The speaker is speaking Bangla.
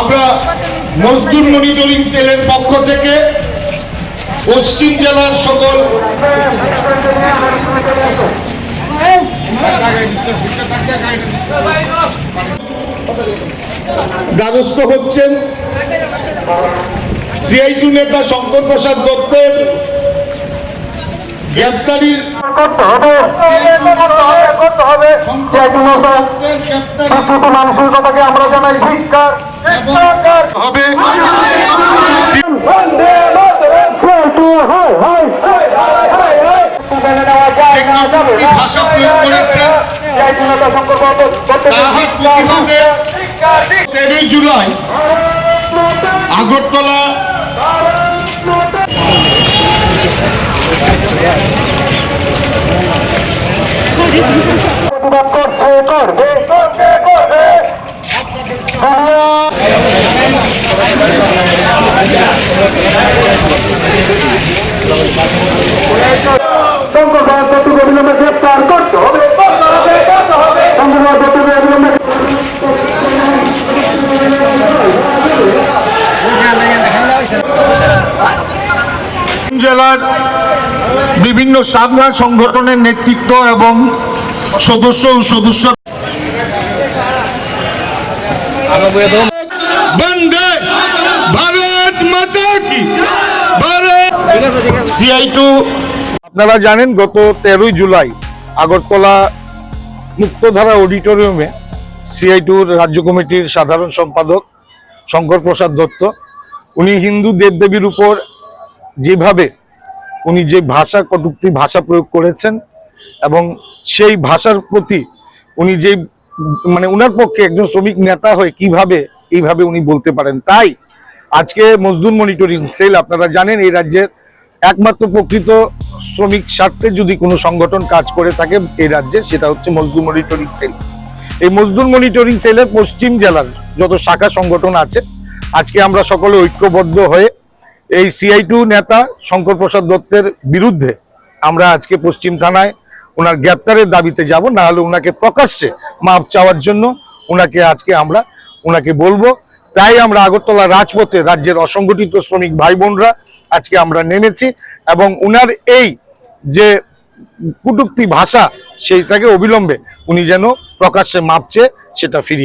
আমরা মজদুর মনিটরিং সেলের পক্ষ থেকে পশ্চিম জেলার সকল দ্বারস্থ হচ্ছেন সিআইটু নেতা শঙ্কর প্রসাদ দত্তের গ্রেপ্তারির করতে হবে। মানসিকতাকে আমরা জানাই শিক্ষার শিক্ষার হবে। ভাষা প্রয়োগ করেছেন তেরোই জুলাই আগরতলা জেলার বিভিন্ন শাখা সংগঠনের নেতৃত্ব এবং সদস্য ও সদস্য বন্দে ভারত মাতা কি। সিআই টু আপনারা জানেন গত তেরোই জুলাই আগরতলা মুক্তধারা অডিটোরিয়ামে সিআই টুর রাজ্য কমিটির সাধারণ সম্পাদক শঙ্কর প্রসাদ দত্ত উনি হিন্দু দেবদেবীর উপর যেভাবে উনি যে ভাষা কটুক্তি ভাষা প্রয়োগ করেছেন এবং সেই ভাষার প্রতি উনি যে মানে উনার পক্ষে একজন শ্রমিক নেতা হয়ে কীভাবে এইভাবে উনি বলতে পারেন। তাই আজকে মজদুর মনিটরিং সেল, আপনারা জানেন এই রাজ্যের একমাত্র প্রকৃত শ্রমিক স্বার্থে যদি কোনো সংগঠন কাজ করে থাকে এই রাজ্যে, সেটা হচ্ছে মজদুর মনিটরিং সেল। এই মজদুর মনিটরিং সেলের পশ্চিম জেলার যত শাখা সংগঠন আছে, আজকে আমরা সকলে ঐক্যবদ্ধ হয়ে এই সিআই টু নেতা শঙ্কর প্রসাদ দত্তের বিরুদ্ধে আমরা আজকে পশ্চিম থানায় ওনার গ্রেপ্তারের দাবিতে যাব, না হলে ওনাকে প্রকাশ্যে মাপ চাওয়ার জন্য ওনাকে আজকে আমরা, ওনাকে বলব। তাই আমরা আগরতলা রাজপথে রাজ্যের অসংগঠিত শ্রমিক ভাই বোনরা আজকে আমরা নেমেছি এবং উনার এই যে কুটুক্তি ভাষা, সেইটাকে অবিলম্বে উনি যেন প্রকাশ্যে মাপছে, সেটা ফিরিয়ে